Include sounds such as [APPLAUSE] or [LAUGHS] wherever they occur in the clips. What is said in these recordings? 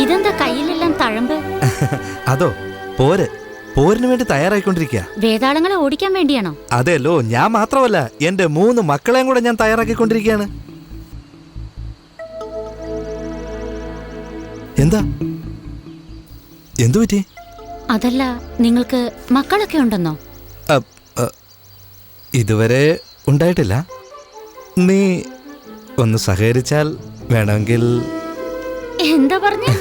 ഇതെന്താ കയ്യിലെല്ലാം തഴമ്പ്? [LAUGHS] അതോ പോര്. പോരിന് വേണ്ടി തയ്യാറായിക്കൊണ്ടിരിക്കുക വേതാളങ്ങളെ ഓടിക്കാൻ വേണ്ടിയാണോ? അതെല്ലോ ഞാൻ മാത്രമല്ല എന്റെ മൂന്ന് മക്കളെയും കൂടെ ഞാൻ തയ്യാറാക്കിക്കൊണ്ടിരിക്കുകയാണ് എന്താ? എന്തു പറ്റി? അതല്ല നിങ്ങൾക്ക് മക്കളൊക്കെ ഉണ്ടെന്നോ? ഇതുവരെ ഉണ്ടായിട്ടില്ല. നീ ഒന്ന് സഹകരിച്ചാൽ വേണമെങ്കിൽ എന്താ പറഞ്ഞു.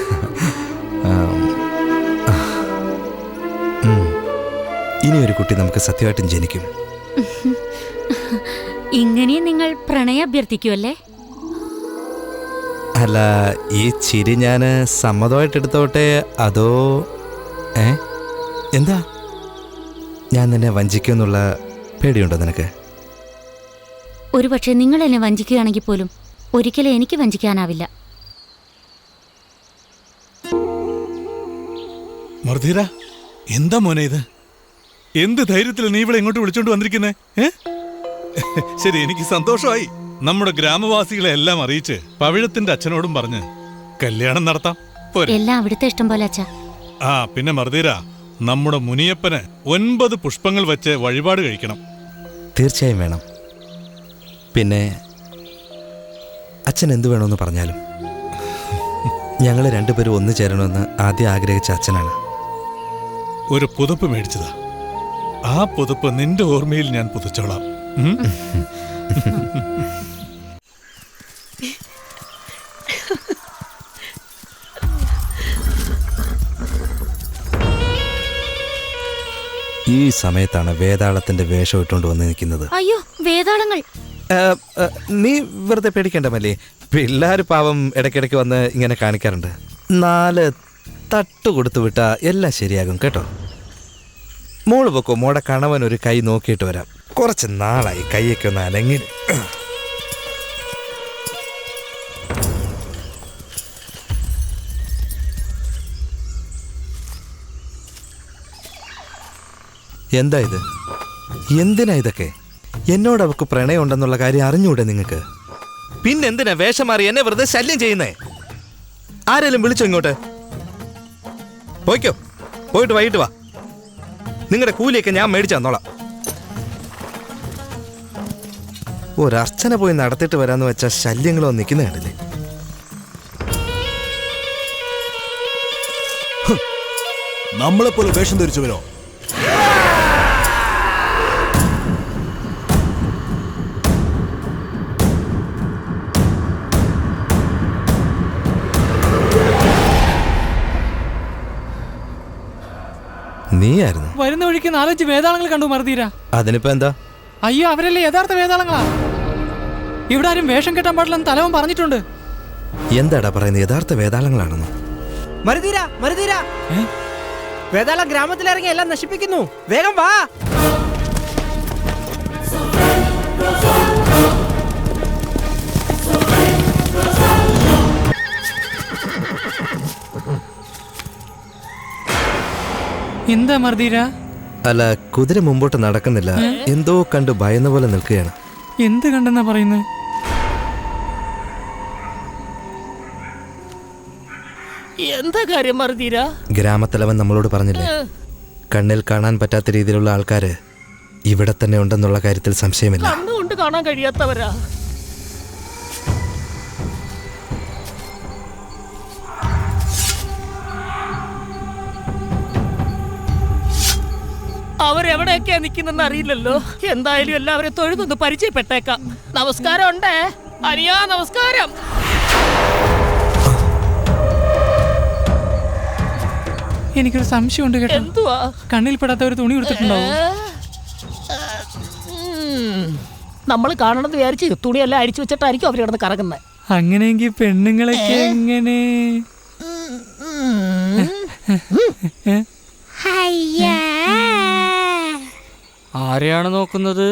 ഇനി ഒരു കുട്ടി നമുക്ക് സത്യമായിട്ടും ജനിക്കും. ഇങ്ങനെ നിങ്ങൾ പ്രണയ അഭ്യർത്ഥിക്കുമല്ലേ അല്ല ഈ ചിരി ഞാൻ സമ്മതമായിട്ട് എടുത്തോട്ടെ? അതോ ഏ? എന്താ? ഞാൻ നിന്നെ വഞ്ചിക്കുമെന്നുള്ള പേടിയുണ്ടോ നിനക്ക്? ഒരുപക്ഷെ നിങ്ങൾ എന്നെ വഞ്ചിക്കുകയാണെങ്കിൽ പോലും ഒരിക്കലും എനിക്ക് വഞ്ചിക്കാനാവില്ല. മർധീര എന്താ മോനെ ഇത്? എന്ത് ധൈര്യത്തിൽ നീ ഇവിടെ ഇങ്ങോട്ട് വിളിച്ചോണ്ട് വന്നിരിക്കുന്നേ? ഏ? ശരി എനിക്ക് സന്തോഷമായി. നമ്മുടെ ഗ്രാമവാസികളെ എല്ലാം അറിയിച്ച് പവിഴത്തിന്റെ അച്ഛനോടും പറഞ്ഞ് കല്യാണം നടത്താം. പോരെ. എല്ലാം അവിടുത്തെ ഇഷ്ടം പോലെ അച്ഛാ. ആ പിന്നെ മറുതീര നമ്മുടെ മുനിയപ്പന് ഒൻപത് പുഷ്പങ്ങൾ വെച്ച് വഴിപാട് കഴിക്കണം. തീർച്ചയായും വേണം. പിന്നെ അച്ഛൻ എന്തു വേണമെന്ന് പറഞ്ഞാലും ഞങ്ങൾ രണ്ടുപേരും ഒന്നു ചേരണമെന്ന് ആദ്യം ആഗ്രഹിച്ച അച്ഛനാണ്. ഒരു പുതപ്പ് മേടിച്ചതാ. ആ പുതപ്പ് നിന്റെ ഓർമ്മയിൽ ഞാൻ പുതച്ചോളാം. ഉം? ഈ സമയത്താണ് വേതാളത്തിന്റെ വേഷം ഇട്ടുകൊണ്ട് വന്ന് നിൽക്കുന്നത്. അയ്യോ വേതാളങ്ങൾ. ഏ, ഏ, നീ വെറുതെ പേടിക്കണ്ട മല്ലേ. പിള്ളേർ പാവം ഇടയ്ക്കിടയ്ക്ക് വന്ന് ഇങ്ങനെ കാണിക്കാറുണ്ട്. നാല് തട്ട് കൊടുത്തു വിട്ടാ എല്ലാം ശരിയാകും കേട്ടോ. മോൾ പൊക്കോ മോടെ കണവൻ ഒരു കൈ നോക്കിയിട്ട് വരാം. കുറച്ച് നാളായി കൈയൊക്കെ ഒന്ന് അലങ്ങി എന്താ ഇത്? എന്തിനാ ഇതൊക്കെ? എന്നോട് അവൾക്ക് പ്രണയം ഉണ്ടെന്നുള്ള കാര്യം അറിഞ്ഞൂടെ നിങ്ങൾക്ക് പിന്നെന്തിനാ വേഷം മാറി എന്നെ വെറുതെ ശല്യം ചെയ്യുന്നേ? ആരെങ്കിലും വിളിച്ചോ ഇങ്ങോട്ട്? പോയിക്കോ. പോയിട്ട് വൈകിട്ട് വാ. നിങ്ങളുടെ കൂലിയൊക്കെ ഞാൻ മേടിച്ചു തന്നോളാം. ഒരർച്ചന പോയി നടത്തിയിട്ട് വരാന്ന് വെച്ചാൽ ശല്യങ്ങളോ നിൽക്കുന്ന കണ്ടില്ലേ? നമ്മളെപ്പോലെ വേഷം ധരിച്ചവരോ? നീയായിരുന്നു? വരുന്ന വഴിക്ക് നാലഞ്ച് വേതാളങ്ങൾ കണ്ടു മറുതീരാ അതിനിപ്പോ എന്താ? അയ്യോ അവരല്ലേ യഥാർത്ഥ വേതാളങ്ങളാ ഇവിടെ ആരും വേഷം കെട്ടാൻ പാടില്ലെന്ന് തലവൻ പറഞ്ഞിട്ടുണ്ട്. എന്താടാ പറയുന്നത്? യഥാർത്ഥ വേതാളങ്ങളാണെന്നോ മരുതീര മരുതീര വേതാള ഗ്രാമത്തിലിറങ്ങി എല്ലാം നശിപ്പിക്കുന്നു. വേഗം വാ. എന്താ മർദീര? അല്ല കുതിര മുമ്പോട്ട് നടക്കുന്നില്ല. എന്തോ കണ്ട് ഭയന്ന പോലെ നിൽക്കുകയാണ്. എന്ത് കണ്ടെന്നാ പറയുന്നത് എന്താ കാര്യം മറുതീര ഗ്രാമത്തലവൻ നമ്മളോട് പറഞ്ഞില്ലേ കണ്ണിൽ കാണാൻ പറ്റാത്ത രീതിയിലുള്ള ആൾക്കാര് ഇവിടെ തന്നെ ഉണ്ടെന്നുള്ള കാര്യത്തിൽ സംശയമില്ല. കണ്ണുകൊണ്ട് കാണാൻ കഴിയാത്തവരാ. അവരെവിടെയൊക്കെയാ നിൽക്കുന്നെന്ന് അറിയില്ലല്ലോ. എന്തായാലും എല്ലാവരും തൊഴുതൊന്ന് പരിചയപ്പെട്ടേക്കാം. നമസ്കാരം ഉണ്ടേ അനിയാ നമസ്കാരം. എനിക്കൊരു സംശയമുണ്ട് കേട്ടോ. എന്തുവാ? കണ്ണിൽ പെടാത്ത ഒരു തുണി കൊടുത്തിട്ടുണ്ടോ നമ്മൾ കാണണമെന്ന് വിചാരിച്ച് തുണിയെല്ലാം അഴിച്ചു വെച്ചിട്ടായിരിക്കും അവർ കിടന്ന് കറങ്ങുന്നത് അങ്ങനെയെങ്കിൽ പെണ്ണുങ്ങളൊക്കെ എങ്ങനെ? ആരെയാണ് നോക്കുന്നത്?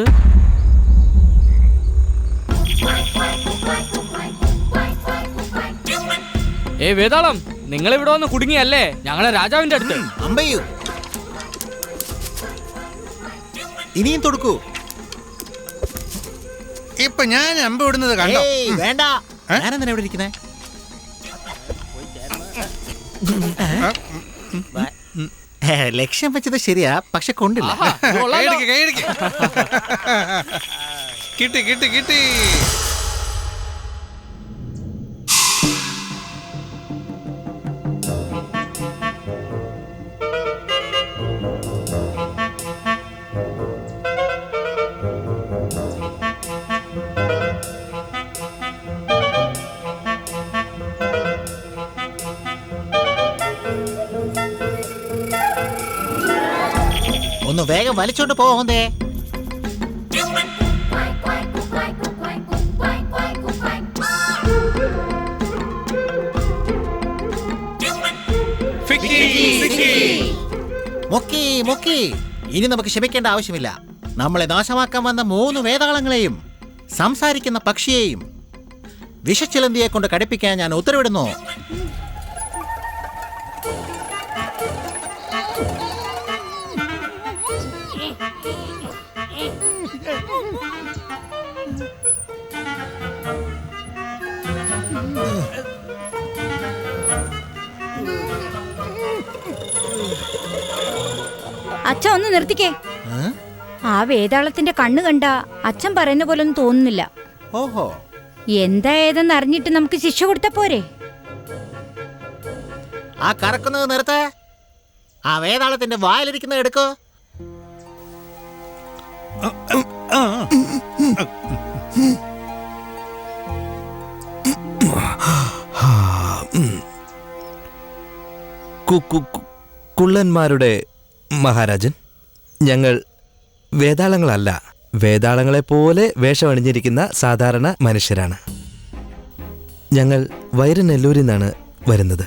ഏ വേതാളം നിങ്ങൾ ഇവിടെ വന്ന് കുടുങ്ങിയല്ലേ? ഞങ്ങളെ രാജാവിന്റെ അടുത്ത്. അമ്പയ്യോ. ഇനിയും തൊടുക്കൂ. ഇപ്പൊ ഞാൻ അമ്പ വിടുന്നത് കണ്ടോ? വേണ്ട. ഞാനെന്തിനാ ഇവിടെ ഇരിക്കുന്നേ? ലക്ഷ്യം വെച്ചത് ശരിയാ പക്ഷെ കൊണ്ടില്ല. കൈയടിക്ക്, കൈയടിക്ക്. [LAUGHS] കിട്ടി കിട്ടി കിട്ടി. വേഗം വലിച്ചോണ്ട് പോകുന്നേ മുക്കി മുക്കി. ഇനി നമുക്ക് ക്ഷമിക്കേണ്ട ആവശ്യമില്ല. നമ്മളെ നാശമാക്കാൻ വന്ന മൂന്ന് വേതാളങ്ങളെയും സംസാരിക്കുന്ന പക്ഷിയെയും വിഷച്ചിലന്തിയെ കൊണ്ട് കടിപ്പിക്കാൻ ഞാൻ ഉത്തരവിടുന്നു. അച്ഛൻ ഒന്ന് നിർത്തിക്കേ. ആ വേതാളത്തിന്റെ കണ്ണ് കണ്ട അച്ഛൻ പറയുന്ന പോലെ ഒന്നും തോന്നുന്നില്ല. ഓഹോ. എന്താ ഏതെന്ന് അറിഞ്ഞിട്ട് നമുക്ക് ശിക്ഷ കൊടുത്ത പോരെ? ആ കറക്കുന്നത് നിർത്ത. ആ വേതാളത്തിന്റെ വായിലിരിക്കുന്നത് എടുക്കോ. കു- കു- കു- കുള്ളന്മാരുടെ മഹാരാജൻ ഞങ്ങൾ വേതാളങ്ങളല്ല വേതാളങ്ങളെപ്പോലെ വേഷമണിഞ്ഞിരിക്കുന്ന സാധാരണ മനുഷ്യരാണ്. ഞങ്ങൾ വൈരനെല്ലൂരിൽ നിന്നാണ് വരുന്നത്.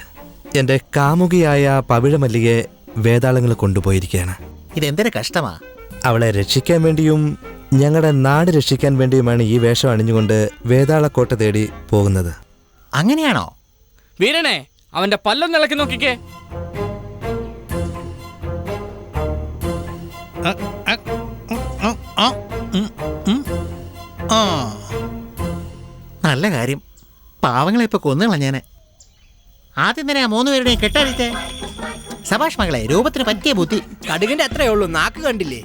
എന്റെ കാമുകിയായ പവിഴമല്ലിയെ വേതാളങ്ങൾ കൊണ്ടുപോയിരിക്കുകയാണ്. ഇതെന്തൊരു കഷ്ടമാ. അവളെ രക്ഷിക്കാൻ വേണ്ടിയും ഞങ്ങളുടെ നാട് രക്ഷിക്കാൻ വേണ്ടിയുമാണ് ഈ വേഷം അണിഞ്ഞുകൊണ്ട് വേതാളക്കോട്ട തേടി പോകുന്നത്. അങ്ങനെയാണോ? വീരനെ അവന്റെ പല്ലം നിളക്കി നോക്കിക്കേ. ആ. നല്ല കാര്യം. പാവങ്ങളെ ഇപ്പൊ കൊന്നു ഞാൻ ആദ്യം തന്നെ ആ മൂന്ന് പേരുടെയും കെട്ടഴിച്ചേ സഭാഷ് മകളെ രൂപത്തിന് പറ്റിയ ബുദ്ധി. കടുകിന്റെ അത്രേ ഉള്ളൂ നാക്ക് കണ്ടില്ലേ?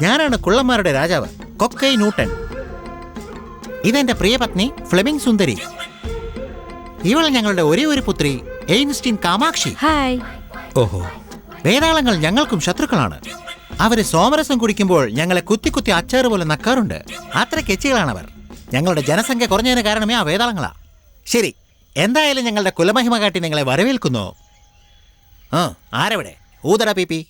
ഞാനാണ് കുള്ളന്മാരുടെ രാജാവ് കൊക്കൈ ന്യൂട്ടൻ ഇതെന്റെ പ്രിയപത്നി ഫ്ലെമിംഗ് സുന്ദരി. ഇവൾ ഞങ്ങളുടെ ഒരേ ഒരു പുത്രി എയിൻസ്റ്റീൻ കാമാക്ഷി. ഹായ്. ഓഹോ. വേതാളങ്ങൾ ഞങ്ങൾക്കും ശത്രുക്കളാണ്. അവർ സോമരസം കുടിക്കുമ്പോൾ ഞങ്ങളെ കുത്തി കുത്തി അച്ചാറ് പോലെ നക്കാറുണ്ട്. അത്ര കെച്ചികളാണവർ. ഞങ്ങളുടെ ജനസംഖ്യ കുറഞ്ഞതിന് കാരണമേ ആ വേതാളങ്ങളാ ശരി എന്തായാലും ഞങ്ങളുടെ കുലമഹിമ കാട്ടി നിങ്ങളെ വരവേൽക്കുന്നു. ആ ആരെവിടെ? ഊതട പി പി.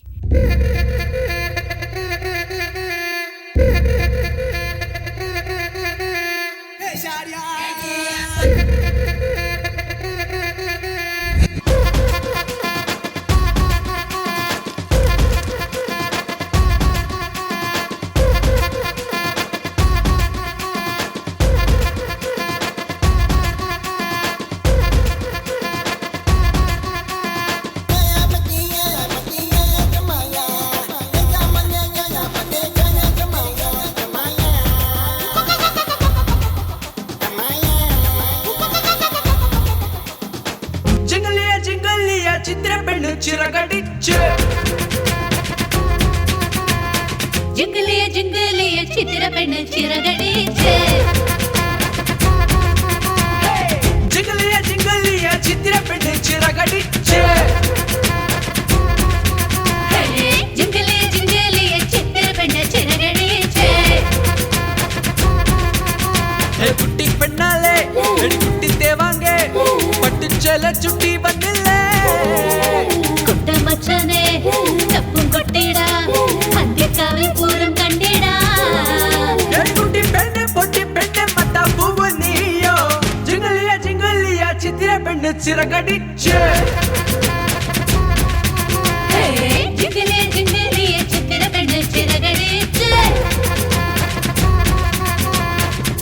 ചിറകടിച്ച്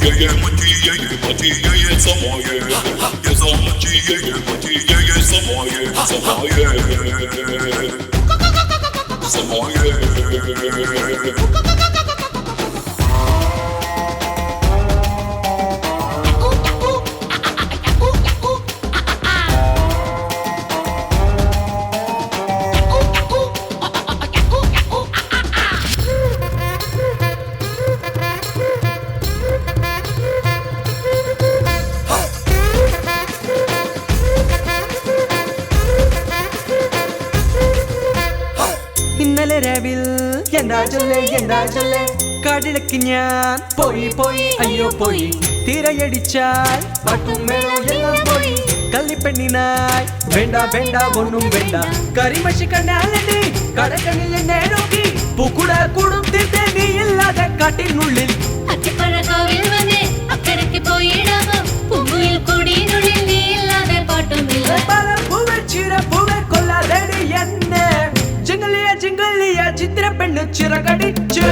Yeah, yeah, monkey, yeah, yeah, monkey, yeah, yeah, some more, yeah. Yes, I'm monkey, yeah, yeah, monkey, yeah, yeah, some more, yeah, some more, yeah. Some more, yeah. എന്താ ചൊല്ലേ എന്താ ചൊല്ലേ കാട്ടിലേക്ക് ഞാൻ പോയി പോയി അയ്യോ പോയി തിരയടിച്ചാൽ പാട്ടും മേളവും എല്ലാം പോയി കള്ളിപ്പെണ്ണിനായി വേണ്ട വേണ്ട ഒന്നും വേണ്ട കരിമഷി കണ്ണാലടി കടക്കണിൽ എന്നെ നോക്കി പൂക്കുട കൂടും തീർത്തേ നീ ഇല്ലാതെ കാട്ടിനുള്ളിൽ അത്തിപ്പഴക്കാവിൽ വന്ന് కళ్ళు చిరకడిచ్చే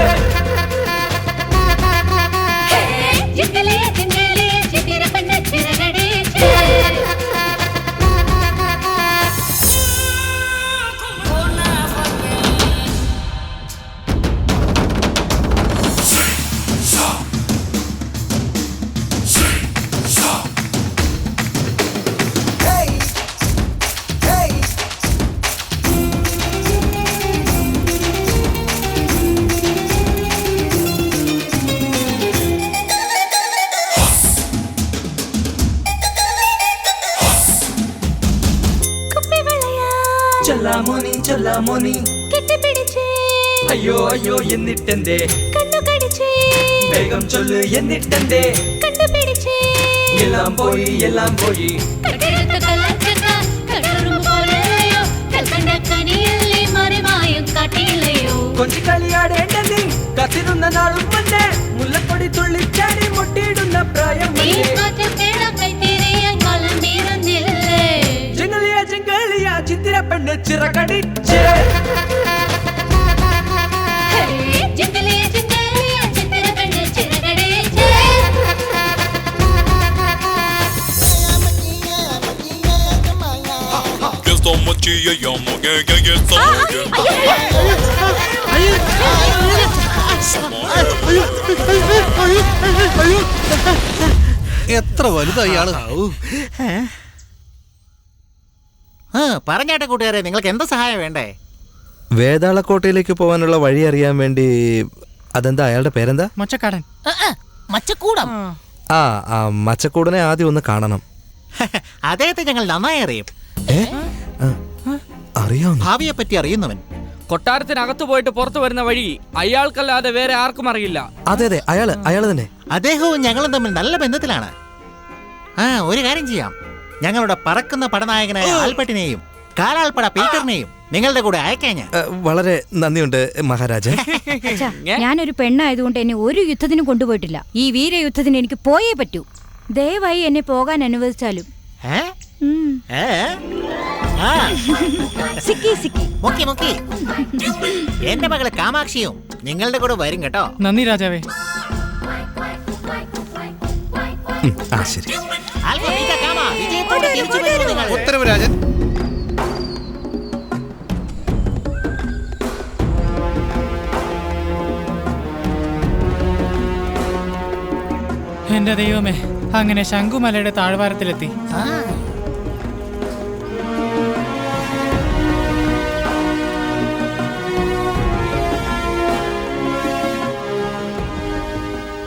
ചൊല്ലാമോനി ചൊല്ലാമോനി കെട്ടിപ്പിടിച്ച് അയ്യോ അയ്യോ എന്നിട്ടെന്തേ കണ്ണു കടിച്ച് വേഗം ചൊല്ല് എന്നിട്ടെന്തേ കണ്ടുപിടിച്ച് എല്ലാം പോയി എല്ലാം പോയി കട്ടിരുത്ത കള്ളച്ചക്ക കടറും പോലെയോ കൽക്കണ്ട കനിയല്ലേ മറിമായും കാട്ടിയില്ലയോ കൊഞ്ചിക്കളിയാടേണ്ട നീ കത്തിരുന്ന നാളും വന്നേ മുല്ലപ്പൊടി തുള്ളിച്ചാടി മുട്ടിയിടുന്ന പ്രായം ചിറകടിച്ച് എത്ര വലുതായി ഇയാൾ ആ പറഞ്ഞാട്ടെ കൂട്ടുകാരെ നിങ്ങൾക്ക് എന്താ സഹായം വേണ്ടേ? വേതാളക്കോട്ടയിലേക്ക് പോകാനുള്ള വഴി അറിയാൻ വേണ്ടി അതെന്താ അയാളുടെ പേരെന്താ? മച്ചക്കാടൻ. മച്ചക്കൂടം. ആ. ആ മച്ചക്കൂടനെ ആദ്യം ഒന്ന് കാണണം. [LAUGHS] അദ്ദേഹത്തെ ഞങ്ങൾ നന്നായി അറിയും. അറിയാം ഭാവിയെ പറ്റി അറിയുന്നവൻ. കൊട്ടാരത്തിനകത്ത് പോയിട്ട് പുറത്തു വരുന്ന വഴി അയാൾക്കല്ലാതെ വേറെ ആർക്കും അറിയില്ല. അതെ അതെ അയാൾ അയാൾ തന്നെ. അദ്ദേഹവും ഞങ്ങളും തമ്മിൽ നല്ല ബന്ധത്തിലാണ്. ആ ഒരു കാര്യം ചെയ്യാം. ഞങ്ങളുടെ പറക്കുന്ന പടനായകനായ ആൽപ്പട്ടിനെയും കാലാൾപ്പട പീറ്ററിനെയും നിങ്ങളുടെ കൂടെ അയക്കാൻ ഞാൻ. വളരെ നന്ദിയുണ്ട് മഹാരാജ അച്ഛാ ഞാനൊരു പെണ്ണായതുകൊണ്ട് എന്നെ ഒരു യുദ്ധത്തിനും കൊണ്ടുപോയിട്ടില്ല. ഈ വീരയുദ്ധത്തിന് എനിക്ക് പോയേ പറ്റൂ. ദയവായി എന്നെ പോകാൻ അനുവദിച്ചാലും. സിക്കി സിക്കി. മുക്കി മുക്കി. എന്റെ മകൾ കാമാക്ഷിയും നിങ്ങളുടെ കൂടെ വരും കേട്ടോ. നന്ദി രാജാവേ ആ ശരി. ഉത്തരവ് രാജൻ എന്റെ ദൈവമേ അങ്ങനെ ശംഖുമലയുടെ താഴ്വാരത്തിലെത്തി.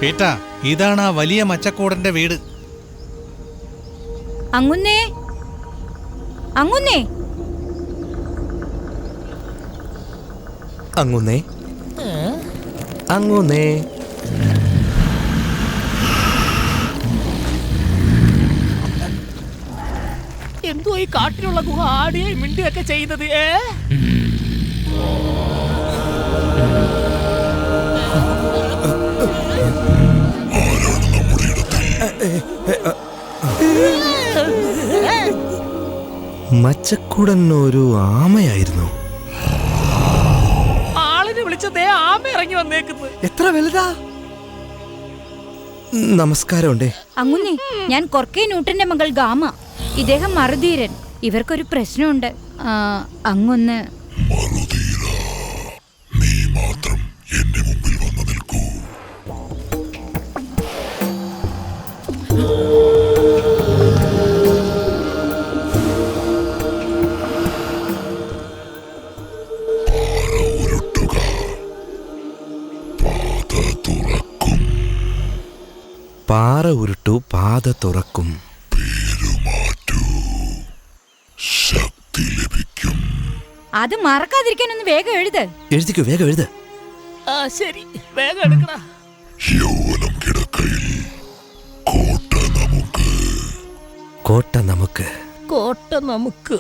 പീറ്റ ഇതാണ് ആ വലിയ മച്ചക്കൂടന്റെ വീട്. അങ്ങുന്നേ. അങ്ങുന്നേ. അങ്ങുന്നേ. അങ്ങുന്നേ. എന്തോ ഈ കാട്ടിലുള്ള ഗുഹ ആടിയായി മിണ്ടിയൊക്കെ ചെയ്യുന്നത് ഏ? മച്ചക്കുടൻ ഒരു ആമയായിരുന്നു. ആളിനെ വിളിച്ചതേ ആമ ഇറങ്ങി വന്നേക്കുന്നത്. എത്ര വലുതാ? നമസ്കാരമുണ്ടേ. അങ്ങുന്നേ ഞാൻ കൊർക്കേ ന്യൂട്ടന്റെ മകൾ ഗാമ. ഇദ്ദേഹം മറുധീരൻ. ഇവർക്കൊരു പ്രശ്നമുണ്ട്. അങ്ങൊന്ന്. നീ മാത്രം പാറ പാത തുറക്കും. അത് മറക്കാതിരിക്കാൻ ഒന്ന് വേഗം എഴുത്. എഴുതിക്കോ വേഗം എഴുത്. ആ ശരി. വേഗം എടുക്കടാ. കോട്ട നമുക്ക്. കോട്ട നമുക്ക്. കോട്ട നമുക്ക്.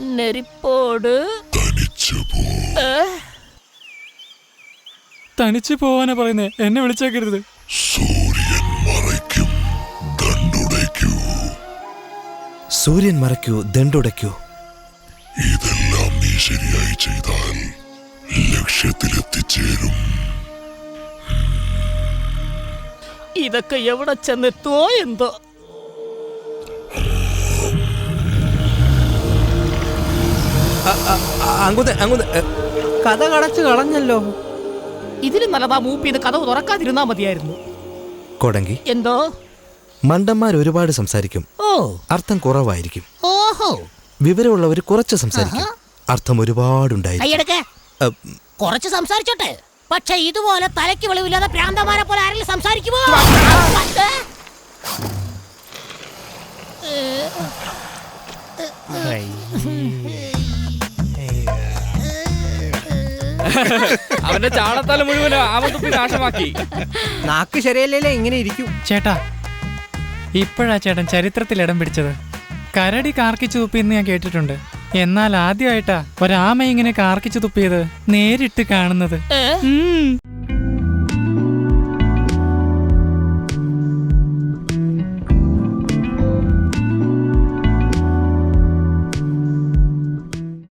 നെരിപ്പോട് ഏ? തനിച്ച് പോവാനാ പറയുന്നേ. എന്നെ വിളിച്ചേക്കരുത്. സൂര്യൻ മറയ്ക്കൂ ദണ്ടുടയ്ക്കൂ ഇതെല്ലാം നീ ശരിയായി ചെയ്താൽ ലക്ഷ്യത്തിലെത്തിച്ചേരും. ഇതൊക്കെ എവിടെ ചെന്നെത്തുവോ എന്തോ? അങ്ങോട്ട് അങ്ങോട്ട് കഥ കടച്ചു കളഞ്ഞല്ലോ. ഇതിലും നല്ലതാ മൂപ്പിന്ന് കഥ തുറക്കാതിരുന്നാ മതിയായിരുന്നു. കൊടങ്കി. എന്തോ? മണ്ടന്മാർ ഒരുപാട് സംസാരിക്കും. ഓ. അർത്ഥം കുറവായിരിക്കും. ഓഹോ. വിവരമുള്ളവർ കുറച്ച് സംസാരിക്കും. അർത്ഥം ഒരുപാടുണ്ടായിരിക്കും. കുറച്ച് സംസാരിച്ചോട്ടെ. പക്ഷെ ഇതുപോലെ തലയ്ക്ക് വെളിവില്ലാതെ പ്രാന്തമാരെ പോലെ ആരെങ്കിലും സംസാരിക്കുമോ? അവന്റെ ചാണത്താല മുഴുവൻ നാശമാക്കി. നാക്ക് ശരിയല്ലേ ഇങ്ങനെ ഇരിക്കും. ചേട്ടാ ഇപ്പോഴാ ചേട്ടൻ ചരിത്രത്തിൽ ഇടം പിടിച്ചത്? കരടി കാർക്കിച്ചു തുപ്പിയെന്ന് ഞാൻ കേട്ടിട്ടുണ്ട്. എന്നാൽ ആദ്യമായിട്ടാ ഒരാമ ഇങ്ങനെ കാർക്കിച്ചു തുപ്പിയത് നേരിട്ട് കാണുന്നത്.